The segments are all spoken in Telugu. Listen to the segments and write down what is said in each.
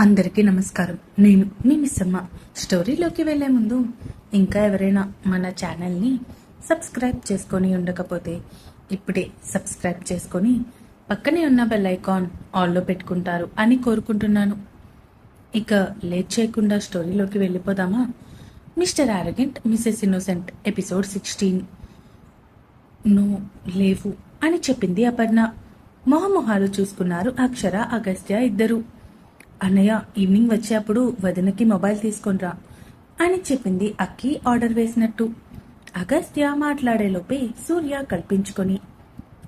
అందరికీ నమస్కారం. నేను మీ మిస్సమ్మ. స్టోరీలోకి వెళ్ళే ముందు ఇంకా ఎవరైనా మన ఛానల్ని సబ్స్క్రైబ్ చేసుకొని ఉండకపోతే ఇప్పుడే సబ్స్క్రైబ్ చేసుకొని పక్కనే ఉన్న బెల్ ఐకాన్ ఆల్లో పెట్టుకుంటారు అని కోరుకుంటున్నాను. ఇక లేట్ చేయకుండా స్టోరీలోకి వెళ్ళిపోదామా? Mr arrogant Mrs innocent episode sixteen. నువ్వు లేవు అని చెప్పింది అపర్ణ. మొహమొహాలు చూసుకున్నారు అక్షర అగస్త్య ఇద్దరు. అన్నయ్య ఈవినింగ్ వచ్చేప్పుడు వదినకి మొబైల్ తీసుకొనిరా అని చెప్పింది అక్కి ఆర్డర్ వేసినట్టు. అగస్త్య మాట్లాడేలోపే సూర్య కల్పించుకొని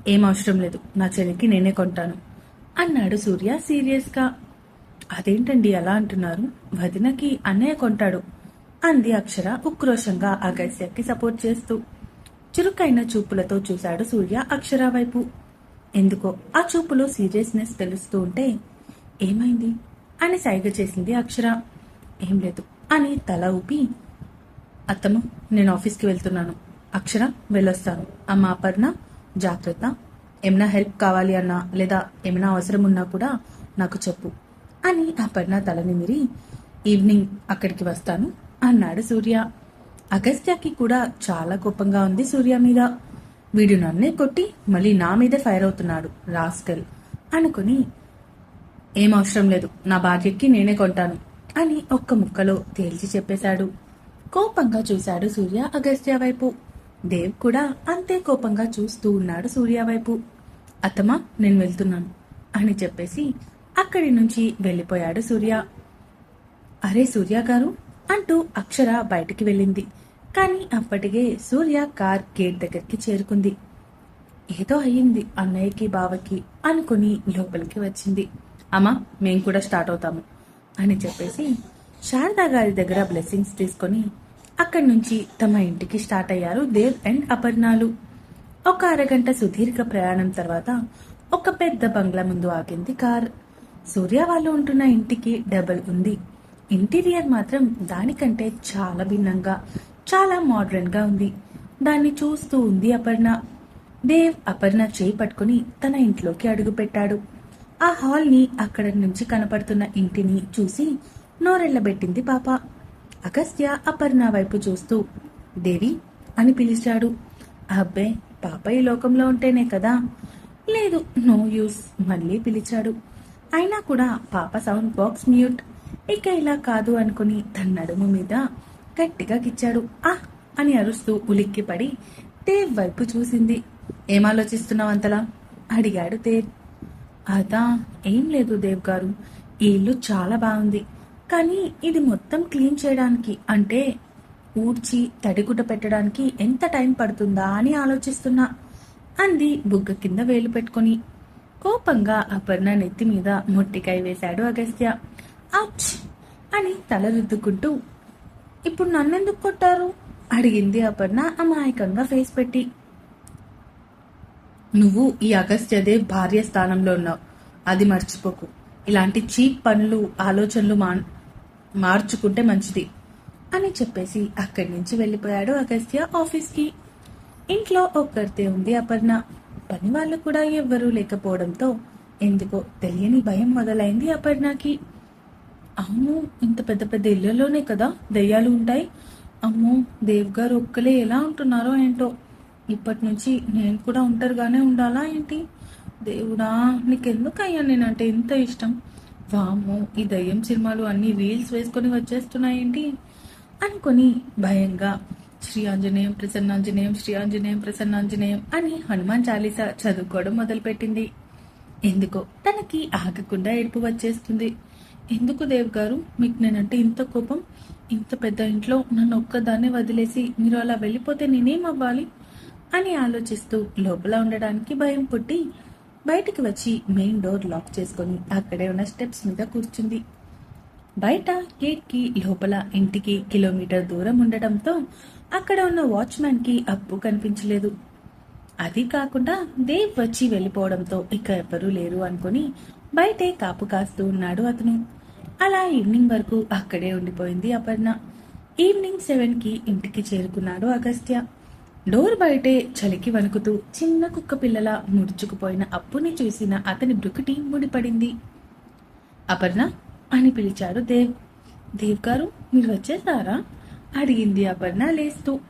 ఏం అవసరం లేదు నా చెల్లికి నేనే కొంటాను అన్నాడు సూర్య సీరియస్గా. అదేంటండి అలా అంటున్నారు? వదినకి అన్నయ్య కొంటాడు అంది అక్షర ఉక్రోషంగా అగస్త్యకి సపోర్ట్ చేస్తూ. చురుకైన చూపులతో చూశాడు సూర్య అక్షర వైపు. ఎందుకో? ఆ చూపులో సీరియస్నెస్ తెలుస్తూ ఉంటే ఏమైంది? అని సైగ చేసింది అక్షర. ఏం లేదు అని తల ఊపి అత్తమ్మ నేను ఆఫీస్కి వెళ్తున్నాను. అక్షర వెళ్ళొస్తాను. అమ్మ అపర్ణ జాగ్రత్త. ఏమైనా హెల్ప్ కావాలి అన్నా లేదా ఏమైనా అవసరం ఉన్నా కూడా నాకు చెప్పు అని అపర్ణ తలని మిరి ఈవినింగ్ అక్కడికి వస్తాను అన్నాడు సూర్య. అగస్త్యకి కూడా చాలా కోపంగా ఉంది సూర్య మీద. వీడు నన్నే కొట్టి మళ్ళీ నా మీదే ఫైర్ అవుతున్నాడు రాస్కల్ అనుకుని ఏం అవసరం లేదు. నా భార్యకి నేనే కొంటాను అని ఒక్క ముక్కలో తేల్చి చెప్పేశాడు. కోపంగా చూశాడు సూర్య అగస్త్య వైపు. దేవ్ కూడా అంతే కోపంగా చూస్తూ ఉన్నాడు సూర్య వైపు. అత్తమా నేను వెళ్తున్నాను అని చెప్పేసి అక్కడి నుంచి వెళ్ళిపోయాడు సూర్య. అరే సూర్య గారు అంటూ అక్షర బయటికి వెళ్ళింది. కానీ అప్పటికే సూర్య కార్ గేట్ దగ్గరికి చేరుకుంది. ఏదో అయ్యింది అన్నయ్యకి బావకి అనుకుని లోపలికి వచ్చింది. అమ్మా మేము కూడా స్టార్ట్ అవుతాము అని చెప్పేసి శారదా గారి దగ్గర బ్లెస్సింగ్స్ తీసుకొని అక్కడి నుంచి తమ ఇంటికి స్టార్ట్ అయ్యారు దేవ్ అండ్ అపర్ణాలు. ఒక అరగంట సుదీర్ఘ ప్రయాణం తర్వాత ఒక పెద్ద బంగ్లా ముందు ఆగింది కార్. సూర్య వాళ్ళు ఉంటున్న ఇంటికి డబల్ ఉంది. ఇంటీరియర్ మాత్రం దానికంటే చాలా భిన్నంగా చాలా మోడ్రన్గా ఉంది. దాన్ని చూస్తూ ఉంది అపర్ణ. దేవ్ అపర్ణ చేయి పట్టుకుని తన ఇంట్లోకి అడుగుపెట్టాడు ఆ హాల్ని అక్కడ నుంచి కనపడుతున్న ఇంటిని చూసి నోరెళ్ళబెట్టింది పాప. అగస్త్య అపర్ణ వైపు చూస్తూ దేవి అని పిలిచాడు. అబ్బే పాప ఈ లోకంలో ఉంటేనే కదా. లేదు నో యూస్ మళ్ళీ పిలిచాడు. అయినా కూడా పాప సౌండ్ బాక్స్ మ్యూట్. ఇక ఇలా కాదు అనుకుని తన నడుము మీద గట్టిగా గిచ్చాడు. ఆ అని అరుస్తూ ఉలిక్కి పడి వైపు చూసింది. ఏం ఆలోచిస్తున్నావు అంతలా అడిగాడు తేవ్ అదా ఏం లేదు దేవ్ గారు ఈ ఇల్లు చాలా బాగుంది. కానీ ఇది మొత్తం క్లీన్ చేయడానికి అంటే ఊడ్చి తడిగుడ్డ పెట్టడానికి ఎంత టైం పడుతుందా అని ఆలోచిస్తున్నా. అంది బుగ్గ కింద వేలు పెట్టుకొని. కోపంగా అపర్ణ నెత్తి మీద మొట్టికాయ వేశాడు అగస్త్య. అచ్! అని తల రుద్దుకుంటూ ఇప్పుడు నన్నెందుకు కొట్టారు? అడిగింది అపర్ణ అమాయకంగా ఫేస్ పెట్టి. నువ్వు ఈ అగస్త్యదే భార్య స్థానంలో ఉన్నావు. అది మర్చిపోకు. ఇలాంటి చీప్ పనులు ఆలోచనలు మా మార్చుకుంటే మంచిది. అని చెప్పేసి అక్కడి నుంచి వెళ్ళిపోయాడు అగస్త్య ఆఫీస్కి. ఇంట్లో ఒక్కరితే ఉంది అపర్ణ. పని వాళ్ళు కూడా ఎవ్వరూ లేకపోవడంతో ఎందుకో తెలియని భయం మొదలైంది అపర్ణకి. అవును ఇంత పెద్ద పెద్ద ఇళ్ళలోనే కదా దయ్యాలు ఉంటాయి. అమ్మో దేవ్ గారు ఒక్కలే ఎలా ఉంటున్నారో ఏంటో. ఇప్పటి నుంచి నేను కూడా ఒంటరిగానే ఉండాలా ఏంటి? దేవుడా నీకెందుకయ్యా నేనంటే ఇంత ఇష్టం? వామ్మో ఈ దయ్యం సినిమాలు అన్ని రీల్స్ వేసుకొని వచ్చేస్తున్నాయేంటి అనుకొని భయంగా శ్రీ ఆంజనేయం ప్రసన్నాంజనేయం శ్రీ ఆంజనేయం ప్రసన్నాంజనేయం అని హనుమాన్ చాలీస చదువుకోవడం మొదలుపెట్టింది. ఎందుకో తనకి ఆగకుండా ఏడుపు వచ్చేస్తుంది. ఎందుకు దేవ్ గారు మీకు నేనంటే ఇంత కోపం? ఇంత పెద్ద ఇంట్లో నన్ను ఒక్కదాన్నే వదిలేసి మీరు అలా వెళ్ళిపోతే నేనేం అవ్వాలి? అని ఆలోచిస్తూ లోపల ఉండడానికి భయం పుట్టి బయటికి వచ్చి మెయిన్ డోర్ లాక్ చేసుకొని అక్కడే ఉన్న స్టెప్స్ మీద కూర్చుంది. బయట గేట్కి లోపల ఇంటికి కిలోమీటర్ దూరం ఉండటంతో అక్కడ ఉన్న వాచ్మ్యాన్కి అప్పు కనిపించలేదు. అది కాకుండా దేవ్ వచ్చి వెళ్ళిపోవడంతో ఇక ఎవ్వరూ లేరు అనుకుని బయటే కాపు కాస్తూ ఉన్నాడు అతను. అలా ఈవినింగ్ వరకు అక్కడే ఉండిపోయింది అపర్ణ. ఈవినింగ్ సెవెన్కి ఇంటికి చేరుకున్నాడు అగస్త్య. డోర్ బయటే చలికి వణుకుతూ చిన్న కుక్క పిల్లల ముడుచుకుపోయిన అప్పుని చూసిన అతని బ్రుకుటి ముడిపడింది. అపర్ణ అని పిలిచాడు దేవ్. దేవ్ గారు మీరు వచ్చేసారా? అడిగింది అపర్ణ లేస్తూ.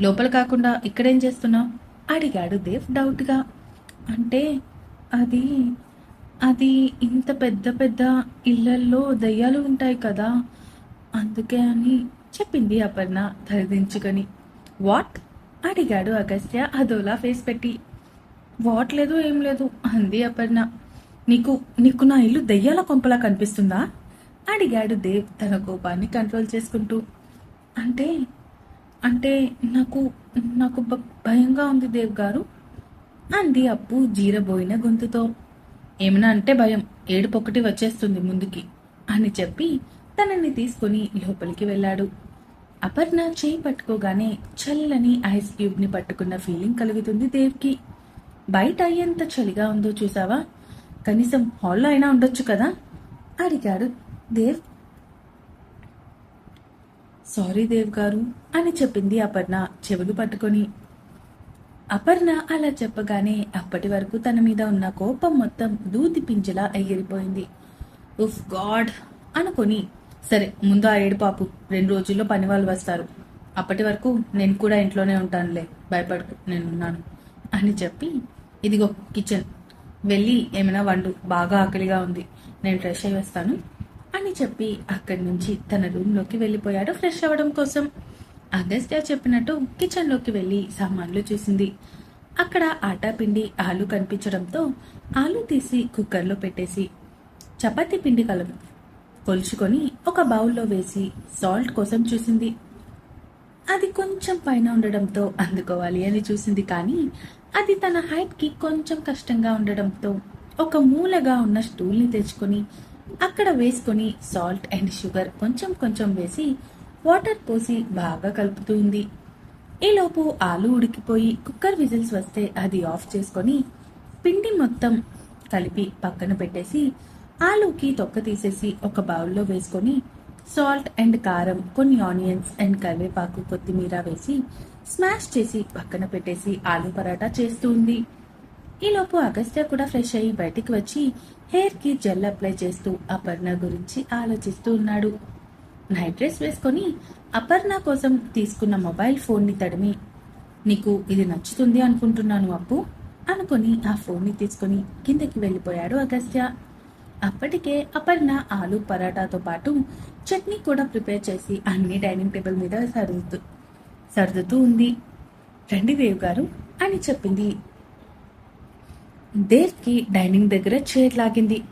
లోపల కాకుండా ఇక్కడేం చేస్తున్నావు? అడిగాడు దేవ్ డౌట్గా. అంటే అది అది ఇంత పెద్ద పెద్ద ఇళ్ళల్లో దయ్యాలు ఉంటాయి కదా అందుకే అని చెప్పింది అపర్ణ ధరిదించుకొని. వాట్? అడిగాడు అగస్త్య. అదోలా ఫేస్ పెట్టి వాట్ లేదు ఏం లేదు అంది అపర్ణ. నీకు నీకు నా ఇల్లు దయ్యాల కొంపలా కనిపిస్తుందా? అడిగాడు దేవ్ తన కోపాన్ని కంట్రోల్ చేసుకుంటూ. అంటే అంటే నాకు నాకు భ- భయంగా ఉంది దేవ్ గారు అంది అప్పు జీరబోయిన గొంతుతో. ఏమైనా అంటే భయం ఏడుపొకటి వచ్చేస్తుంది ముందుకి అని చెప్పి తనని తీసుకుని లోపలికి వెళ్ళాడు. అపర్ణ చేయి పట్టుకోగానే చల్లని ఐస్ క్యూబ్ని పట్టుకున్న ఫీలింగ్ కలుగుతుంది దేవ్కి. బయట అయ్యేంత చలిగా ఉందో చూసావా? కనీసం హాల్లో అయినా ఉండొచ్చు కదా? అడిగాడు దేవ్. సారీ దేవ్ గారు అని చెప్పింది అపర్ణ చెవులు పట్టుకొని. అపర్ణ అలా చెప్పగానే అప్పటి వరకు తన మీద ఉన్న కోపం మొత్తం దూది పింజలా ఎగిరిపోయింది. ఉఫ్ గాడ్ అనుకొని సరే ముందు ఆ ఏడు పాపు. రెండు రోజుల్లో పని వాళ్ళు వస్తారు. అప్పటి వరకు నేను కూడా ఇంట్లోనే ఉంటానులే. భయపడకు నేనున్నాను అని చెప్పి ఇదిగో కిచెన్. వెళ్ళి ఏమైనా వండు. బాగా ఆకలిగా ఉంది. నేను ఫ్రెష్ అయ్యి వస్తాను అని చెప్పి అక్కడి నుంచి తన రూమ్లోకి వెళ్ళిపోయాడు ఫ్రెష్ అవ్వడం కోసం. అగస్త్యా చెప్పినట్టు కిచెన్లోకి వెళ్ళి సామాన్లు చూసింది. అక్కడ ఆటా పిండి ఆలు కనిపించడంతో ఆలు తీసి కుక్కర్లో పెట్టేసి చపాతీ పిండి కలదు. కొలుచుకొని ఒక బౌల్లో వేసి సాల్ట్ కోసం చూసింది. అది కొంచెం పైన ఉండడంతో అందుకోవాలి అని చూసింది కానీ అది తన హైట్కి కొంచెం కష్టంగా ఉండడంతో ఒక మూలగా ఉన్న స్టూల్ని తెచ్చుకొని అక్కడ వేసుకొని సాల్ట్ అండ్ షుగర్ కొంచెం కొంచెం వేసి వాటర్ పోసి బాగా కలుపుతూ ఉంది. ఈలోపు ఆలు ఉడికిపోయి కుక్కర్ విజిల్స్ వస్తే అది ఆఫ్ చేసుకొని పిండి మొత్తం కలిపి పక్కన పెట్టేసి ఆలూకి తొక్క తీసేసి ఒక బౌల్లో వేసుకొని సాల్ట్ అండ్ కారం కొన్ని ఆనియన్స్ అండ్ కరివేపాకు కొత్తిమీర వేసి స్మాష్ చేసి పక్కన పెట్టేసి ఆలూ పరాటా చేస్తూ ఉంది. ఈలోపు అగస్త్య కూడా ఫ్రెష్ అయ్యి బయటికి వచ్చి హెయిర్కి జెల్ అప్లై చేస్తూ అపర్ణ గురించి ఆలోచిస్తూ ఉన్నాడు. నైట్ డ్రెస్ వేసుకొని అపర్ణ కోసం తీసుకున్న మొబైల్ ఫోన్ని తడిమి నీకు ఇది నచ్చుతుంది అనుకుంటున్నాను అప్పు అనుకొని ఆ ఫోన్ని తీసుకొని తీసుకుని కిందకి వెళ్ళిపోయాడు అగస్త్య. అప్పటికే అపర్ణ ఆలు పరాటాతో పాటు చట్నీ కూడా ప్రిపేర్ చేసి అన్ని డైనింగ్ టేబుల్ మీద సర్దుతూ సర్దుతూ ఉంది. రండి దేవ్ గారు అని చెప్పింది. దేవ్కి డైనింగ్ దగ్గర చైర్ లాగింది.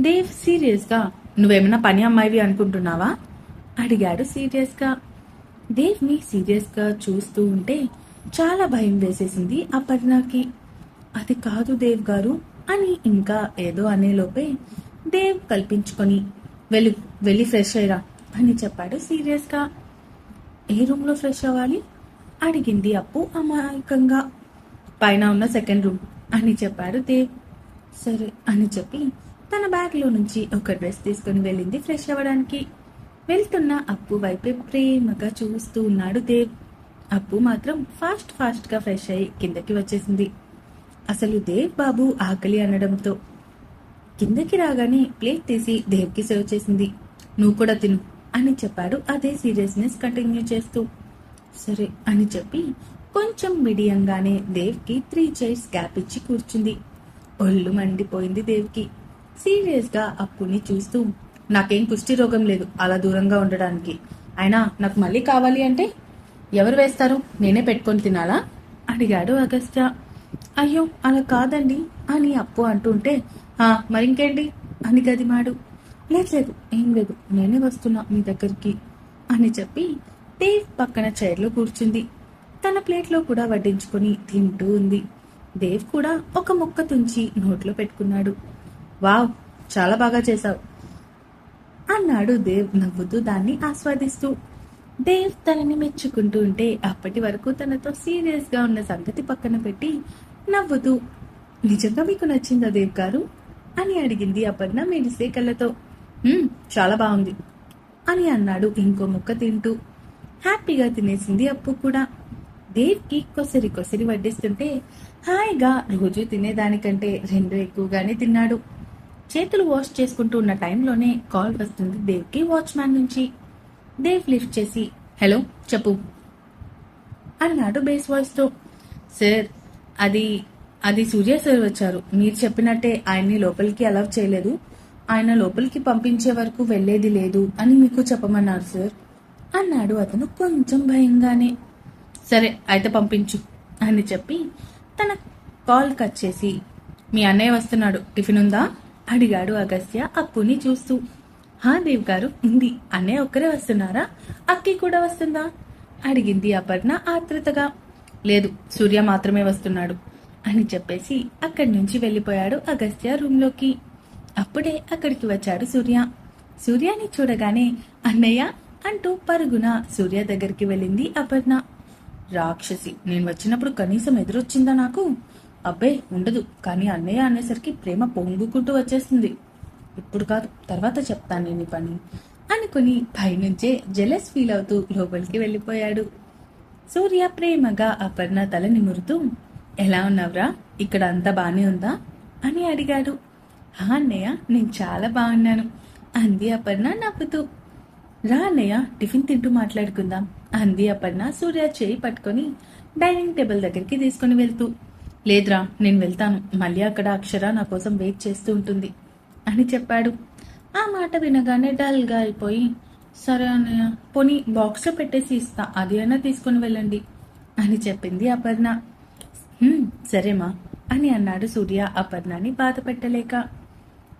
దేవ్ సీరియస్గా నువ్వేమైనా పని అమ్మాయివి అనుకుంటున్నావా? అడిగాడు సీరియస్గా. దేవ్ని సీరియస్గా చూస్తూ ఉంటే చాలా భయం వేసేసింది అపర్ణకి. అది కాదు దేవ్ గారు అని ఇంకా ఏదో అనేలోపే దేవ్ కల్పించుకొని వెళ్ళి వెళ్ళి ఫ్రెష్ అయ్యరా అని చెప్పాడు సీరియస్గా. ఏ రూమ్లో ఫ్రెష్ అవ్వాలి? అడిగింది అప్పు అమాయకంగా. పైన ఉన్న సెకండ్ రూమ్ అని చెప్పాడు దేవ్. సరే అని చెప్పి తన బ్యాగ్లో నుంచి ఒక డ్రెస్ తీసుకుని వెళ్ళింది ఫ్రెష్ అవ్వడానికి. వెళ్తున్న అప్పు వైపే ప్రేమగా చూస్తూ ఉన్నాడు దేవ్. అప్పు మాత్రం ఫాస్ట్ ఫాస్ట్గా ఫ్రెష్ అయ్యి కిందకి వచ్చేసింది. అసలు దేవ్ బాబు ఆకలి అనడంతో కిందకి రాగానే ప్లేట్ తీసి దేవ్కి సేవ్ చేసింది. నువ్వు కూడా తిను అని చెప్పాడు. అదే సీరియస్నెస్ కంటిన్యూ చేస్తూ. సరే అని చెప్పి కొంచెం మిడియంగానే దేవ్కి త్రీ చైర్స్ గ్యాప్ ఇచ్చి కూర్చుంది. ఒళ్ళు మండిపోయింది దేవ్కి సీరియస్గా అప్పుని చూస్తూ నాకేం కుష్టి రోగం లేదు అలా దూరంగా ఉండడానికి. అయినా నాకు మళ్ళీ కావాలి అంటే ఎవరు వేస్తారు? నేనే పెట్టుకొని తినాలా? అడిగాడు అగస్త్య. అయ్యో అలా కాదండి. అని అప్పు అంటుంటే "ఆ, మరింకేంటి? అని గదిమాడు లేదు లేదు ఏం లేదు నేనే వస్తున్నా మీ దగ్గరికి అని చెప్పి దేవ్ పక్కన చైర్లో కూర్చుంది. తన ప్లేట్లో కూడా వడ్డించుకొని తింటూ ఉంది. దేవ్ కూడా ఒక ముక్క తుంచి నోట్లో పెట్టుకున్నాడు. వావ్ చాలా బాగా చేశావు అన్నాడు దేవ్ నవ్వుతూ దాన్ని ఆస్వాదిస్తూ. దేవ్ తనని మెచ్చుకుంటూ ఉంటే అప్పటి వరకు తనతో సీరియస్గా ఉన్న సంగతి పక్కన పెట్టి నవ్వుతూ నిజంగా మీకు నచ్చిందా దేవ్ గారు? అని అడిగింది అపర్ణ మెరిసే కళ్ళతో. చాలా బాగుంది అని అన్నాడు ఇంకో ముక్క తింటూ. హ్యాపీగా తినేసింది అప్పు కూడా. దేవ్కి కొసరి కొసరి వడ్డిస్తుంటే హాయిగా రోజు తినేదానికంటే రెండు ఎక్కువగానే తిన్నాడు. చేతులు వాష్ చేసుకుంటూ ఉన్న టైంలోనే కాల్ వస్తుంది దేవ్కి వాచ్మ్యాన్ నుంచి. దేవ్ లిఫ్ట్ చేసి హలో చెప్పు అన్నాడు బేస్ వాయిస్తో. సార్ అది అది సూర్య సార్ వచ్చారు. మీరు చెప్పినట్టే ఆయన్ని లోపలికి అలౌ చేయలేదు. ఆయన లోపలికి పంపించే వరకు వెళ్ళేది లేదు అని మీకు చెప్పమన్నారు సార్. అన్నాడు అతను కొంచెం భయంగానే. సరే అయితే పంపించు అని చెప్పి తన కాల్ కట్ చేసి మీ అన్నయ్య వస్తున్నాడు టిఫిన్ ఉందా? అడిగాడు అగస్త్య అప్పుని చూస్తూ. హా దేవ్ గారు ఉంది. అన్నయ్య ఒక్కరే వస్తున్నారా? అక్కి కూడా వస్తుందా? అడిగింది అపర్ణ ఆత్రుతగా. లేదు సూర్య మాత్రమే వస్తున్నాడు. అని చెప్పేసి అక్కడి నుంచి వెళ్ళిపోయాడు అగస్త్య రూమ్లోకి. అప్పుడే అక్కడికి వచ్చాడు సూర్య. సూర్యాని చూడగానే అన్నయ్య అంటూ పరుగున సూర్య దగ్గరికి వెళ్ళింది అపర్ణ. రాక్షసి నేను వచ్చినప్పుడు కనీసం ఎదురొచ్చిందా నాకు? అబ్బే ఉండదు. కానీ అన్నయ్య అనేసరికి ప్రేమ పొంగుకుంటూ వచ్చేస్తుంది ఇప్పుడు కాదు తర్వాత చెప్తాను నేను ఈ పని అనుకుని పైనుంచే జెలస్ ఫీల్ అవుతూ లోపలికి వెళ్ళిపోయాడు. సూర్య ప్రేమగా అపర్ణ తల నిమురుతూ ఎలా ఉన్నావురా? ఇక్కడ అంతా బాగానే ఉందా? అని అడిగాడు. హా అన్నయ్య నేను చాలా బాగున్నాను అంది అపర్ణ నవ్వుతూ. రా అన్నయ్య టిఫిన్ తింటూ మాట్లాడుకుందాం అంది అపర్ణ సూర్య చేయి పట్టుకొని డైనింగ్ టేబుల్ దగ్గరికి తీసుకుని వెళ్తూ. లేదురా నేను వెళ్తాను. మళ్ళీ అక్కడ అక్షర నా కోసం వెయిట్ చేస్తూ ఉంటుంది అని చెప్పాడు. ఆ మాట వినగానే డల్గా అయిపోయి సరే అన్నయ్య పోనీ బాక్స్లో పెట్టేసి ఇస్తా. అది అయినా తీసుకుని వెళ్ళండి అని చెప్పింది అపర్ణ. సరేమా అని అన్నాడు సూర్య అపర్ణని బాధ పెట్టలేక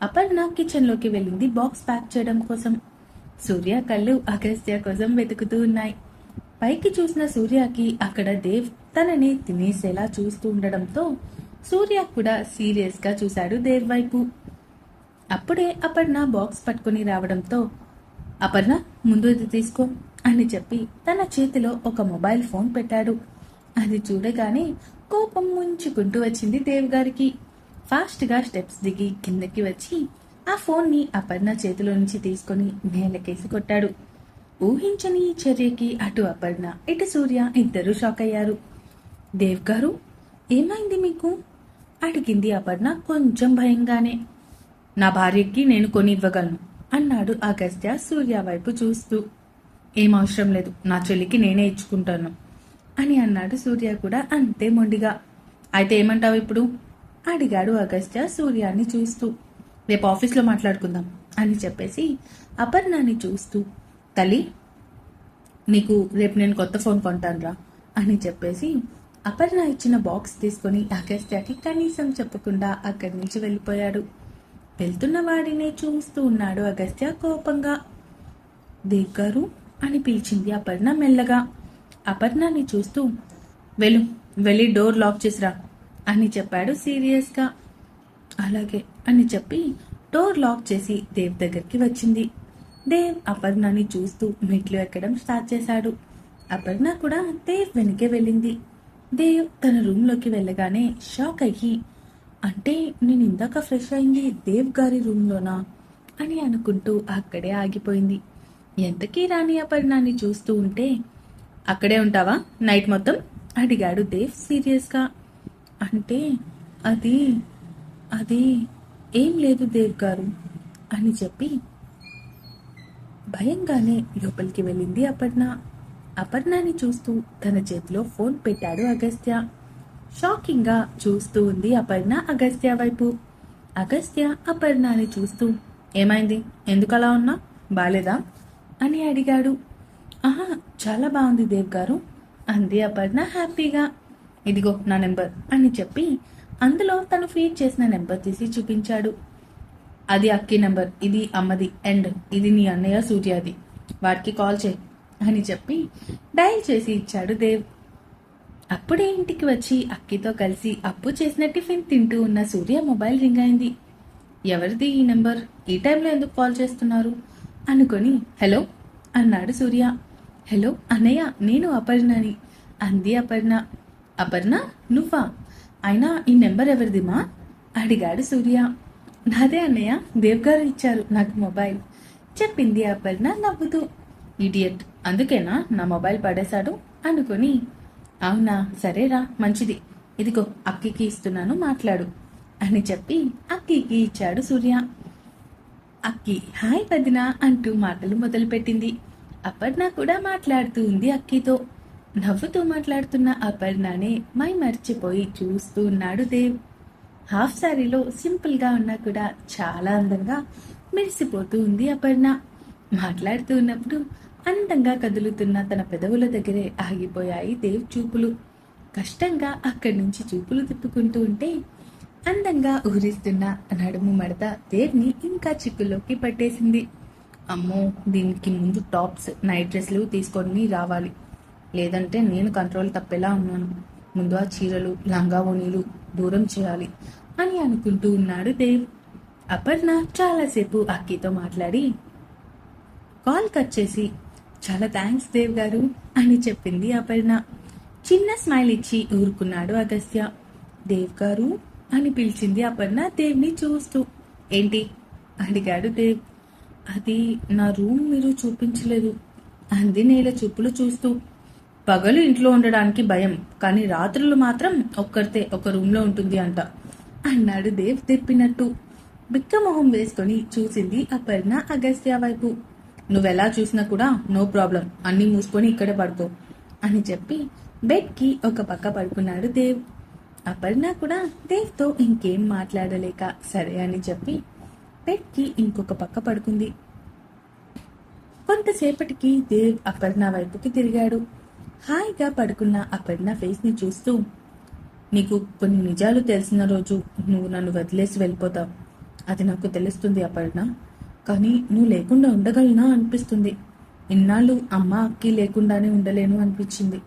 అపర్ణ కిచెన్లోకి వెళ్ళింది బాక్స్ ప్యాక్ చేయడం కోసం. సూర్య కళ్ళు అగస్త్య కోసం వెతుకుతూ ఉన్నాయి. పైకి చూసిన సూర్యకి అక్కడ దేవ్ తనని తినేసేలా చూస్తూ ఉండడంతో సూర్య కూడా సీరియస్గా చూశాడు దేవ్ వైపు. అప్పుడే అపర్ణ బాక్స్ పట్టుకుని రావడంతో అపర్ణ ముందు ఇది తీసుకో అని చెప్పి తన చేతిలో ఒక మొబైల్ ఫోన్ పెట్టాడు. అది చూడగానే కోపం ముంచుకుంటూ వచ్చింది దేవ్ గారికి. ఫాస్ట్గా స్టెప్స్ దిగి కిందకి వచ్చి ఆ ఫోన్ని అపర్ణ చేతిలో నుంచి తీసుకొని నేలకేసి కొట్టాడు. ఊహించని ఈ చర్యకి అటు అపర్ణ ఇటు సూర్య ఇద్దరు షాక్ అయ్యారు. దేవ్ గారు ఏమైంది మీకు? అడిగింది అపర్ణ కొంచెం భయంగానే. నా భార్యకి నేను కొని ఇవ్వగలను అన్నాడు అగస్త్య సూర్య వైపు చూస్తూ. ఏం అవసరం లేదు నా చెల్లికి నేనే ఇచ్చుకుంటాను. అని అన్నాడు సూర్య కూడా అంతే మొండిగా. అయితే ఏమంటావు ఇప్పుడు? అడిగాడు అగస్త్య సూర్యాన్ని చూస్తూ. రేపు ఆఫీస్లో మాట్లాడుకుందాం అని చెప్పేసి అపర్ణాన్ని చూస్తూ. తల్లి నీకు రేపు నేను కొత్త ఫోన్ కొంటానురా అని చెప్పేసి అపర్ణ ఇచ్చిన బాక్స్ తీసుకొని అగస్త్యకి కనీసం చెప్పకుండా అక్కడి నుంచి వెళ్ళిపోయాడు. వెళ్తున్న వాడినే చూస్తూ ఉన్నాడు అగస్త్య కోపంగా. దిగ్గారు అని పిలిచింది అపర్ణ మెల్లగా. అపర్ణాన్ని చూస్తూ వెళ్ళు వెళ్ళి డోర్ లాక్ చేసిరా అని చెప్పాడు సీరియస్గా. అలాగే అని చెప్పి డోర్ లాక్ చేసి దేవ్ దగ్గరికి వచ్చింది. దేవ్ అపర్ణని చూస్తూ మెట్లు ఎక్కడం స్టార్ట్ చేశాడు. అపర్ణ కూడా దేవ్ వెనకే వెళ్ళింది. దేవ్ తన రూమ్లోకి వెళ్ళగానే షాక్ అయ్యి అంటే నేను ఇందాక ఫ్రెష్ అయింది దేవ్ గారి రూమ్లోనా అని అనుకుంటూ అక్కడే ఆగిపోయింది. ఎంతకీ రాని అపర్ణాన్ని చూస్తూ ఉంటే అక్కడే ఉంటావా? నైట్ మొత్తం? అడిగాడు దేవ్ సీరియస్గా. అంటే అది అది ఏం లేదు దేవ్ గారు అని చెప్పి భయంగానే లోపలికి వెళ్ళింది అపర్ణ. అపర్ణని చూస్తూ తన చేతిలో ఫోన్ పెట్టాడు అగస్త్య. షాకింగ్గా చూస్తూ ఉంది అపర్ణ అగస్త్య వైపు. అగస్త్య అపర్ణని చూస్తూ ఏమైంది? ఎందుకు అలా ఉన్నా బాలేదా? అని అడిగాడు. ఆహా చాలా బాగుంది దేవ్ గారు. అంది అపర్ణ హ్యాపీగా. ఇదిగో నా నెంబర్ అని చెప్పి అందులో తను ఫీడ్ చేసిన నెంబర్ తీసి చూపించాడు. అది అక్కి నెంబర్ ఇది అమ్మది అండ్ ఇది నీ అన్నయ్య సూర్యాది వాడికి కాల్ చేయి అని చెప్పి డయల్ చేసి ఇచ్చాడు దేవ్. అప్పుడే ఇంటికి వచ్చి అక్కితో కలిసి అప్పు చేసిన టిఫిన్ తింటూ ఉన్న సూర్య మొబైల్ రింగ్ అయింది. ఎవరిది ఈ నెంబర్? ఈ టైంలో ఎందుకు కాల్ చేస్తున్నారు? అనుకొని హలో అన్నాడు సూర్య. హలో అన్నయ్య నేను అపర్ణని. అంది అపర్ణ. అపర్ణ నువ్వా? అయినా ఈ నెంబర్ ఎవరిదిమా అడిగాడు సూర్య. నాదే అన్నయ్య దేవ్ గారు ఇచ్చారు నాకు మొబైల్. చెప్పింది అపర్ణ నవ్వుతూ. ఇడియట్ అందుకేనా నా మొబైల్ పడేశాడు? అనుకుని. అవునా సరేరా మంచిది. ఇదిగో అక్కికి ఇస్తున్నాను మాట్లాడు అని చెప్పి అక్కికి ఇచ్చాడు సూర్య. అక్కి హాయ్ పదిన అంటూ మాటలు మొదలుపెట్టింది. అపర్ణ కూడా మాట్లాడుతూ ఉంది అక్కితో. నవ్వుతూ మాట్లాడుతున్న అపర్ణనే మై మర్చిపోయి చూస్తూ ఉన్నాడు దేవ్. హాఫ్ సారీలో సింపుల్గా ఉన్నా కూడా చాలా అందంగా మెరిసిపోతూ ఉంది అపర్ణ. మాట్లాడుతూ ఉన్నప్పుడు అందంగా కదులుతున్న తన పెదవుల దగ్గరే ఆగిపోయాయి దేవ్ చూపులు. కష్టంగా అక్కడి నుంచి చూపులు తిప్పుకుంటూ ఉంటే అందంగా ఊరిస్తున్న నడుము మడత దేవ్ని ఇంకా చిక్కుల్లోకి పట్టేసింది. అమ్మో దీనికి ముందు టాప్స్ నైట్ డ్రెస్లు తీసుకొని రావాలి. లేదంటే నేను కంట్రోల్ తప్పేలా ఉన్నాను. ముందు ఆ చీరలు లంగా ఓనీలు దూరం చేయాలి అని అనుకుంటూ ఉన్నాడు దేవ్. అపర్ణ చాలాసేపు అక్కితో మాట్లాడి కాల్ కట్ చేసి చాలా థ్యాంక్స్ దేవ్ గారు అని చెప్పింది అపర్ణ. చిన్న స్మైల్ ఇచ్చి ఊరుకున్నాడు అగస్త్య. దేవ్ గారు అని పిలిచింది అపర్ణ దేవ్ని చూస్తూ. ఏంటి? అడిగాడు దేవ్. అది నా రూమ్ మీరు చూపించలేదు. అంది నేల చూపులు చూస్తూ. పగలు ఇంట్లో ఉండడానికి భయం కానీ రాత్రులు మాత్రం ఒక్కరితే ఒక రూమ్లో ఉంటుంది అంట అన్నాడు దేవ్ తెప్పినట్టు. బిక్క మొహం వేసుకొని చూసింది అపర్ణ అగస్త్య వైపు. నువ్వెలా చూసినా కూడా నో ప్రాబ్లం అన్నీ మూసుకొని ఇక్కడే పడుకో అని చెప్పి బెడ్కి ఒక పక్క పడుకున్నాడు దేవ్. అపర్ణ కూడా దేవ్తో ఇంకేం మాట్లాడలేక సరే అని చెప్పి బెడ్కి ఇంకొక పక్క పడుకుంది. కొంతసేపటికి దేవ్ అపర్ణ వైపుకి తిరిగాడు. హాయిగా పడుకున్న అపర్ణ ఫేస్ని చూస్తూ నీకు కొన్ని నిజాలు తెలిసిన రోజు నువ్వు నన్ను వదిలేసి వెళ్ళిపోతావు. అది నాకు తెలుస్తుంది అపర్ణ. కానీ నువ్వు లేకుండా ఉండగలనా? అనిపిస్తుంది. ఇన్నాళ్ళు అమ్మ అక్కి లేకుండానే ఉండలేను అనిపించింది.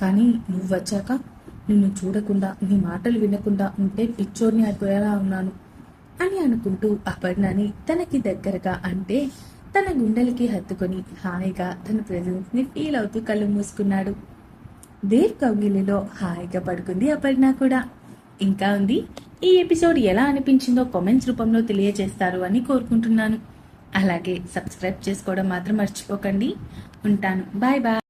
కానీ నువ్వు వచ్చాక నిన్ను చూడకుండా నీ మాటలు వినకుండా ఉంటే పిచ్చోర్ని అయిపోయేలా ఉన్నాను. అని అనుకుంటూ అపర్ణని తనకి దగ్గరగా అంటే తన గుండెలకి హత్తుకొని హాయిగా తన ప్రెజెన్స్ని ఫీల్ అవుతూ కళ్ళు మూసుకున్నాడు. దేవ్ కౌగిలిలో హాయిగా పడుకుంది అపర్ణ కూడా. ఇంకా ఉంది ఈ ఎపిసోడ్ ఎలా అనిపించిందో కామెంట్స్ రూపంలో తెలియజేస్తారు అని కోరుకుంటున్నాను. అలాగే సబ్స్క్రైబ్ చేసుకోవడం మాత్రం మర్చిపోకండి. ఉంటాను. Bye bye